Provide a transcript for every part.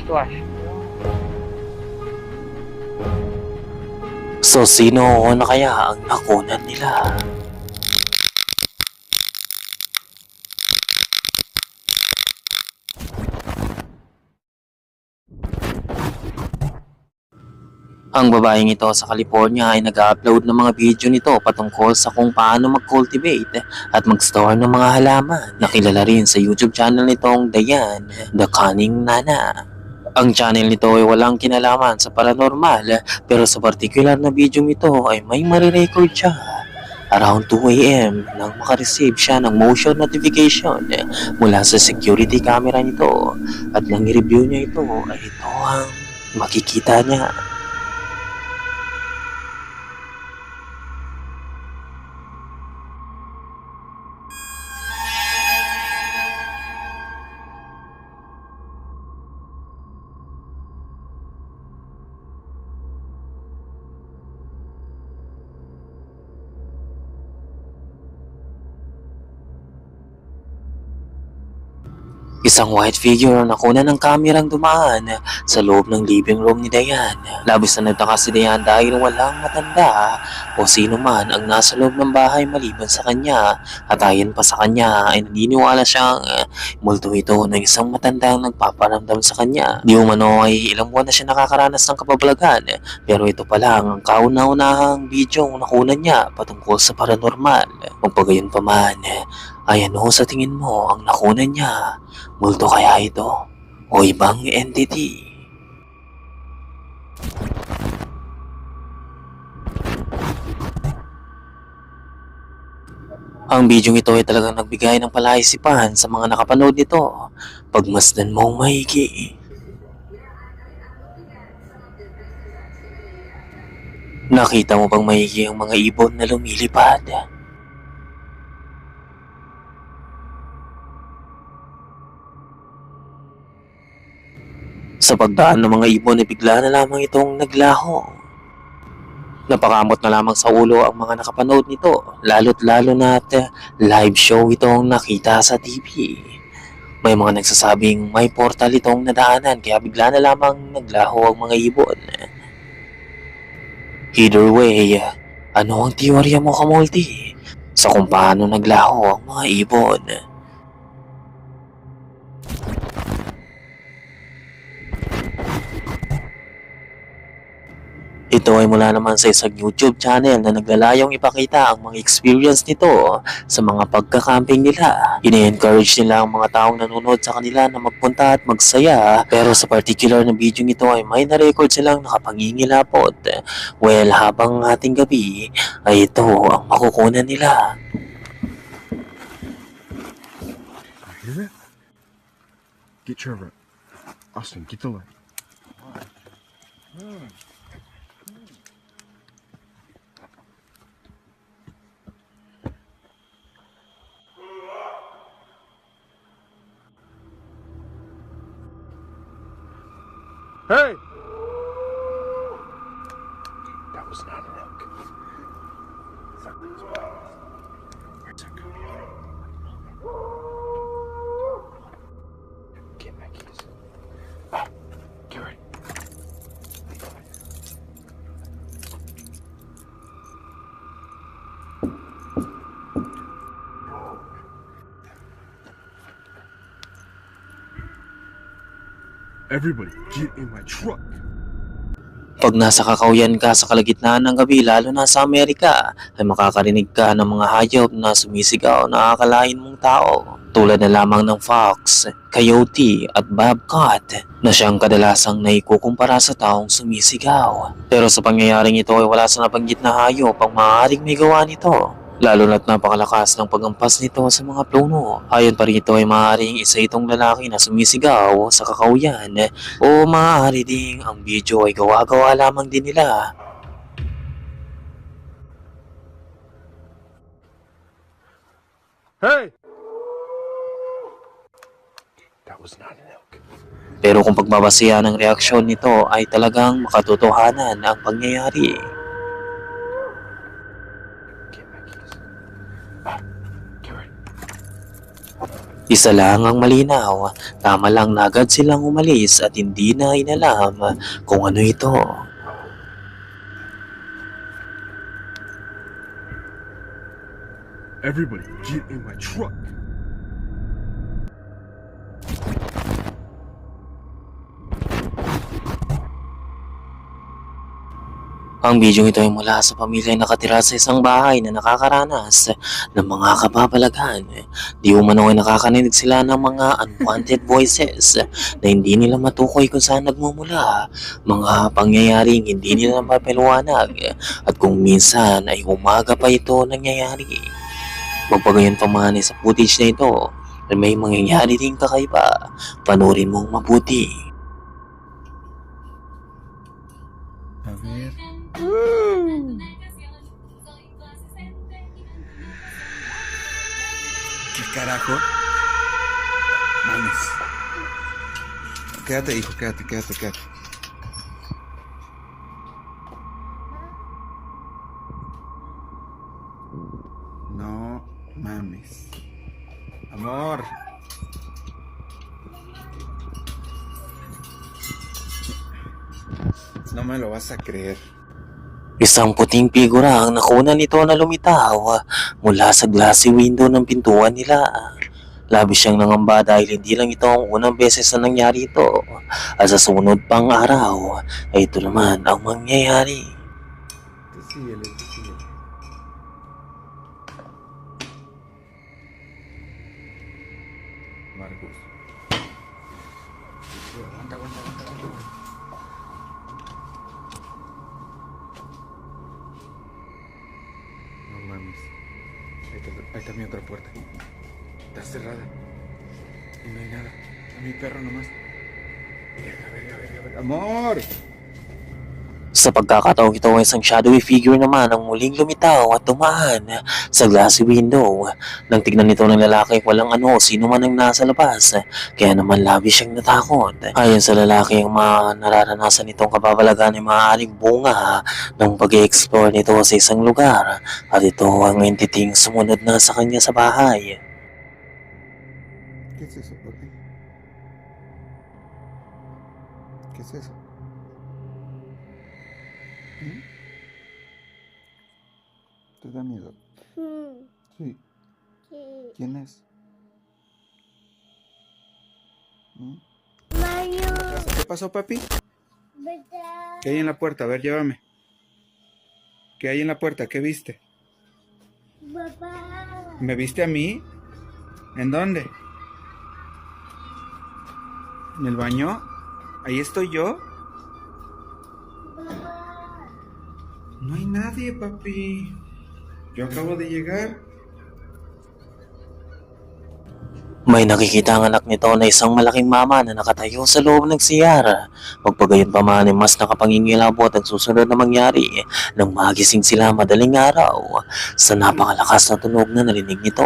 eu acho. So sino na kaya ang nakunan nila? Ang babaeng ito sa California ay nag-upload ng mga video nito patungkol sa kung paano mag-cultivate at mag-store ng mga halaman. Nakilala rin sa YouTube channel nitong Dayan, The Cunning Nana. Ang channel nito ay walang kinalaman sa paranormal pero sa particular na video ito ay may marirecord siya. Around 2 a.m. nang makareceive siya ng motion notification mula sa security camera nito at nang i-review niya ito ay ito ang makikita niya. Isang white figure ang nakuna ng kamerang dumaan sa loob ng living room ni Dayan. Labis na nagtaka si Dayan dahil walang matanda o sino man ang nasa loob ng bahay maliban sa kanya at ayon pa sa kanya ay naniniwala siyang multo ito ng isang matandang nagpaparamdam sa kanya. Di umano ay ilang buwan na siya nakakaranas ng kababalagan pero ito pa lang ang kauna-unahang video ang nakunan niya patungkol sa paranormal. Magpagayon pa man, ay ano sa tingin mo ang nakunan niya? Multo kaya ito? O ibang entity? Ang bidyong ito ay talagang nagbigay ng palaisipan sa mga nakapanood nito. Pagmasdan mong maigi. Nakita mo bang maigi ang mga ibon na lumilipad? Sa pagdaan ng mga ibon ay bigla na lamang itong naglaho. Napakamot na lamang sa ulo ang mga nakapanood nito, lalo't lalo na eh, live show itong nakita sa TV. May mga nagsasabing may portal itong nadaanan kaya bigla na lamang naglaho ang mga ibon. Either way, ano ang teorya mo kamulti sa kung paano naglaho ang mga ibon? Ito ay mula naman sa isang YouTube channel na naglalayong ipakita ang mga experience nito sa mga pagkakamping nila. Ine-encourage nila ang mga taong nanonood sa kanila na magpunta at magsaya pero sa particular na video nito ay may na-record silang nakapangingilapot. Well, habang ating gabi ay ito ang makukunan nila. Hear it? Get Trevor. Austin, get the light. Hey! That was not an elk. Where's that coming Get my keys. Ah, get ready. Everybody, get in my truck. Pag nasa kakauyan ka sa kalagitnaan ng gabi, lalo na sa Amerika, ay makakarinig ka ng mga hayop na sumisigaw na akalain mong tao. Tulad na lamang ng fox, coyote at bobcat na siyang kadalasang naikukumpara sa taong sumisigaw. Pero sa pangyayaring ito ay wala sa nabanggit na hayop ang maaaring may gawa nito. Lalo na't napakalakas ng pagampas nito sa mga puno. Ayon pa rito ay maaaring isa itong lalaki na sumisigaw sa kakauyan o maaari ding ang video ay gawa-gawa lamang din nila. Hey! That was not an elk. Pero kung pagbabasihan ng reaksyon nito ay talagang makatotohanan ang pangyayari. Isa lang ang malinaw, tama lang na agad silang umalis at hindi na inalam kung ano ito. Everybody, get in my truck. Ang bidyong ito ay mula sa pamilya na nakatira sa isang bahay na nakakaranas ng mga kababalaghan. Di umano ay nakakaninig sila ng mga unwanted voices na hindi nila matukoy kung saan nagmumula. Mga pangyayaring hindi nila mapaliwanag at kung minsan ay umaga pa ito nangyayari. Magpagayon pa man sa footage na ito na may mangyayari rin kakaiba. Panurin mong mabuti. ¿Qué carajo? Mames. Quédate, hijo, quédate, quédate, quédate. No mames. Amor. No me lo vas a creer. Isang puting figura ang nakuna nito na lumitaw mula sa glassy window ng pintuan nila. Labis siyang nangamba dahil hindi lang ito ang unang beses na nangyari ito. At sa sunod pang araw ay ito naman ang mangyayari. Tú síguele, tú ¡Amor! Sa pagkakataong ito isang shadowy figure naman ang muling lumitaw at tumaan sa glassy window. Nang tignan nito ng lalaki walang ano sino man ang nasa labas. Kaya naman labis siyang natakot. Ayon sa lalaki ang mga nararanasan nitong kababalagan ay maaaring bunga ng pag explore nito sa isang lugar. At ito ang entitying sumunod na sa kanya sa bahay. ¿Te da miedo? Hmm, Sí. sí. ¿Quién es? ¿Mm? Mario, ¿Qué pasó, papi? ¿verdad? ¿Qué hay en la puerta? A ver, llévame. ¿Qué hay en la puerta? ¿Qué viste? Papá, ¿Me viste a mí? ¿En dónde? ¿En el baño? ¿Ahí estoy yo? papá, No hay nadie, papi. Yo acabo de llegar. May nakikita ang anak nito na isang malaking mama na nakatayo sa loob ng CR. Magpagayon pa man ay mas nakapangingilabot ang susunod na mangyari nang magising sila madaling araw sa napakalakas na tunog na narinig nito.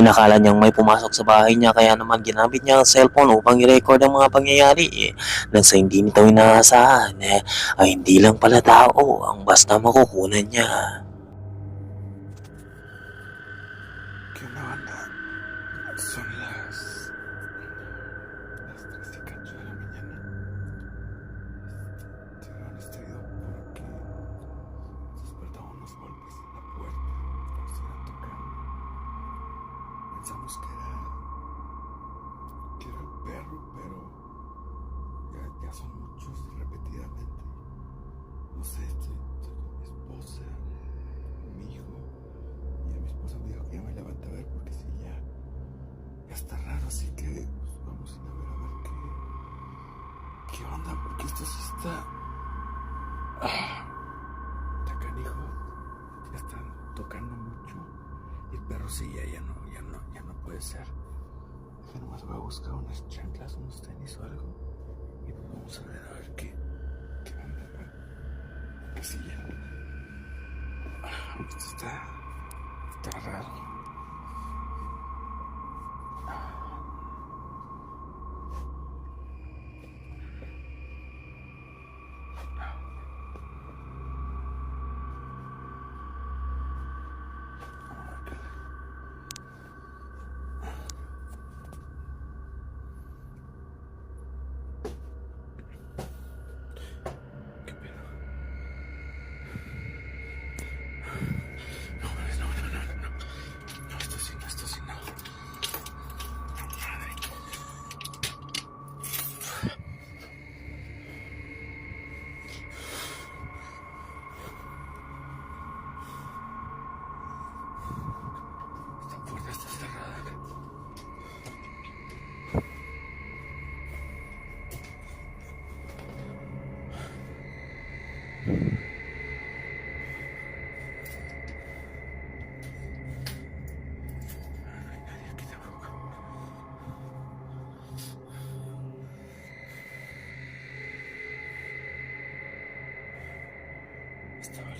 Inakala niyang may pumasok sa bahay niya kaya naman ginamit niya ang cellphone upang i-record ang mga pangyayari. Nang sa hindi nito inaasahan ay hindi lang pala tao ang basta makukunan niya. Así que pues, vamos a ver a ver qué, qué onda, porque esto sí está. Ah, está canijo, ya están tocando mucho y el perro sí ya, ya no, ya no, ya no puede ser. Deja nomás voy a buscar unas chanclas, unos tenis o algo y pues vamos a ver a ver qué, qué onda, porque sí ya. Ah, esto está. Está raro.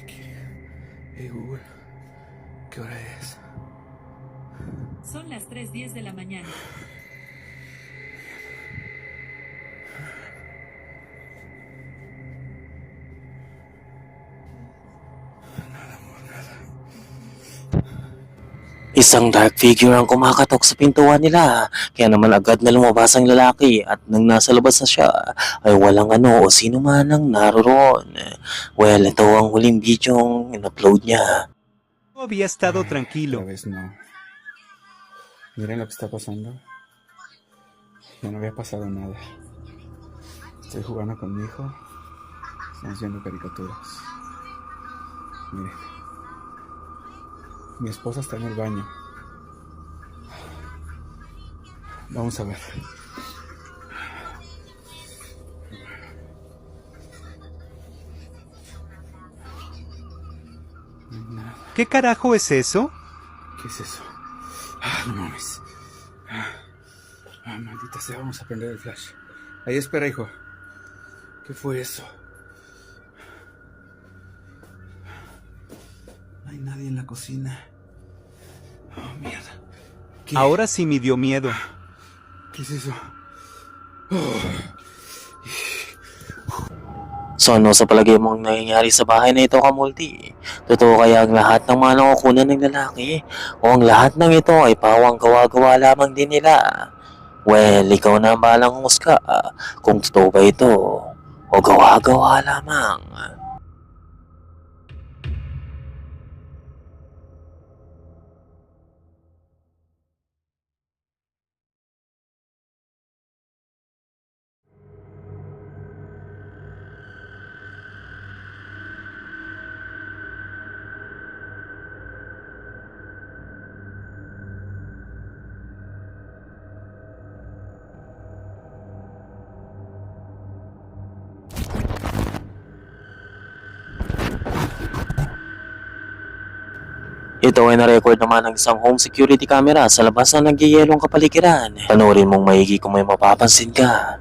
Aquí. Hey Google, ¿qué hora es? Son las 3.10 de la mañana. Isang dark figure ang kumakatok sa pintuan nila. Kaya naman agad na lumabas ang lalaki at nang nasa labas na siya ay walang ano o sino man ang naroon. Well, ito ang huling video ang in-upload niya. había estado tranquilo. vez no. Miren lo que está pasando. Ya no había pasado nada. Estoy jugando con mi hijo. Estamos viendo caricaturas. Miren. Mi esposa está en el baño. Vamos a ver. ¿Qué carajo es eso? ¿Qué es eso? Ah, no mames. Ah, ah, maldita sea, vamos a prender el flash. Ahí espera, hijo. ¿Qué fue eso? Cocina. Oh, mierda. ¿Qué? Ahora sí me dio miedo. ¿Qué es eso? So ano sa palagay mong nangyayari sa bahay na ito kamulti? Totoo kaya ang lahat ng mga nakukunan ng lalaki? O ang lahat ng ito ay pawang gawa-gawa lamang din nila? Well, ikaw na ang balang humusga kung totoo ba ito o gawa-gawa lamang. Ito ay na-record naman ng isang home security camera sa labas na nagyayelong kapaligiran. Panoorin mong maigi kung may mapapansin ka.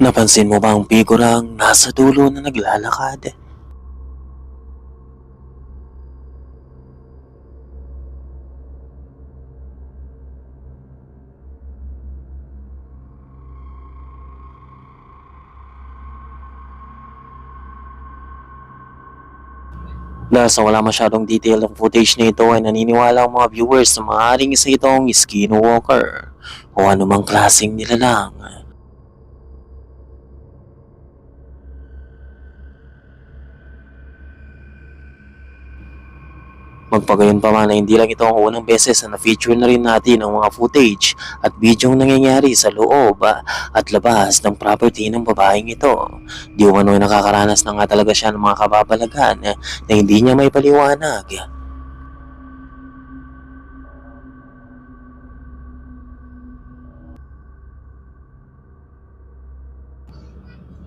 Napansin mo ba ang figurang nasa dulo na naglalakad? Dahil wala masyadong detail ang footage nito ay naniniwala ang mga viewers na maaaring isa itong skinwalker o anumang klaseng nilalang. Magpagayon pa man hindi lang ito ang unang beses na na-feature na rin natin ang mga footage at bidyong nangyayari sa loob ah, at labas ng property ng babaeng ito. Di umano ay nakakaranas na nga talaga siya ng mga kababalagan eh, na hindi niya may paliwanag.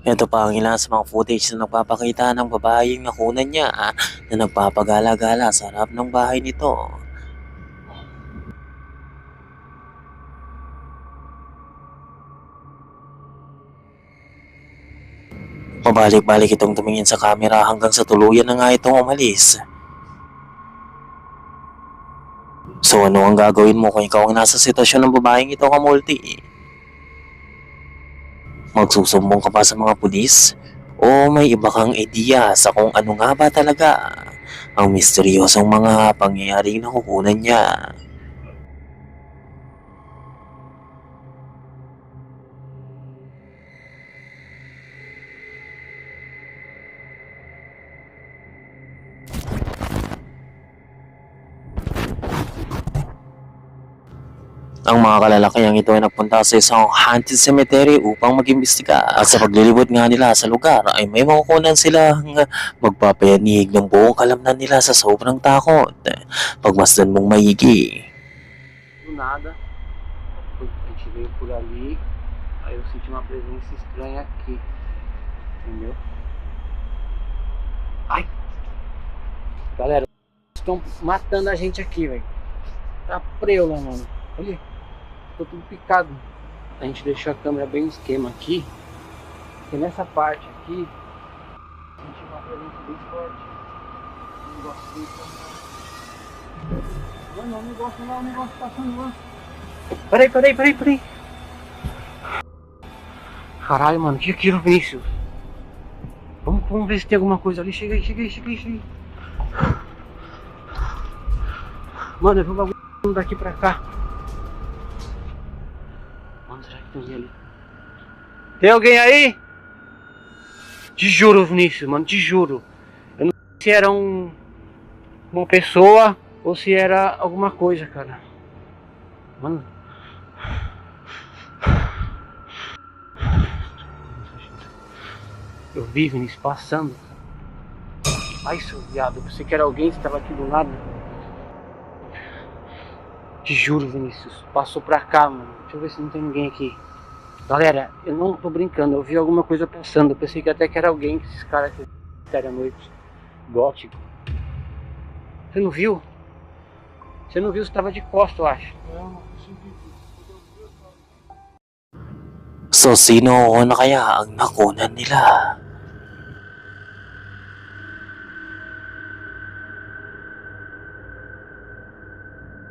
Ito pa ang ilan sa mga footage na nagpapakita ng babaeng nakunan niya ah, na nagpapagala-gala sa harap ng bahay nito. Pabalik-balik itong tumingin sa camera hanggang sa tuluyan na nga itong umalis. So ano ang gagawin mo kung ikaw ang nasa sitwasyon ng babaeng ito kamulti? Magsusumbong ka pa sa mga pulis? O may iba kang ideya sa kung ano nga ba talaga ang misteryosong mga pangyayaring nakukunan niya? Ang mga kalalakihang ito ay nagpunta sa isang haunted cemetery upang mag-imbestiga. At sa paglilibot nga nila sa lugar ay may makukunan silang magpapayanig ng buong kalamnan nila sa sobrang takot. Pagmasdan mong maigi. Nada, a gente veio por ali, aí eu senti uma presença estranha aqui. Entendeu? Ai! Galera, estão matando a gente aqui, velho. Tá preula, mano. Olha, tô tudo picado. A gente deixou a câmera bem no esquema aqui. Porque nessa parte aqui, a gente uma presença bem forte. Um negócio bem. Não, não, o negócio lá, o negócio passando lá. Peraí, peraí, peraí, peraí. Caralho, mano, que aquilo, Vinícius? Vamos, vamos ver se tem alguma coisa ali. Chega aí, chega aí, chega aí, chega aí. Mano, eu vi um bagulho daqui pra cá. Tem alguém ali? Tem alguém aí? Te juro, Vinícius, mano, te juro. Eu não sei se era um. Uma pessoa ou se era alguma coisa, cara. Mano. Eu vi Vinícius passando. Ai, seu viado, eu pensei que era alguém que estava aqui do lado. Te juro, Vinícius. Passou pra cá, mano. Deixa eu ver se não tem ninguém aqui. Galera, eu não tô brincando. Eu vi alguma coisa passando. Eu pensei que até que era alguém que esses caras que fizeram à noite. Gótico. Você não viu? Você não viu, você tava de costas, eu acho. So sino kaya ang nakunan nila?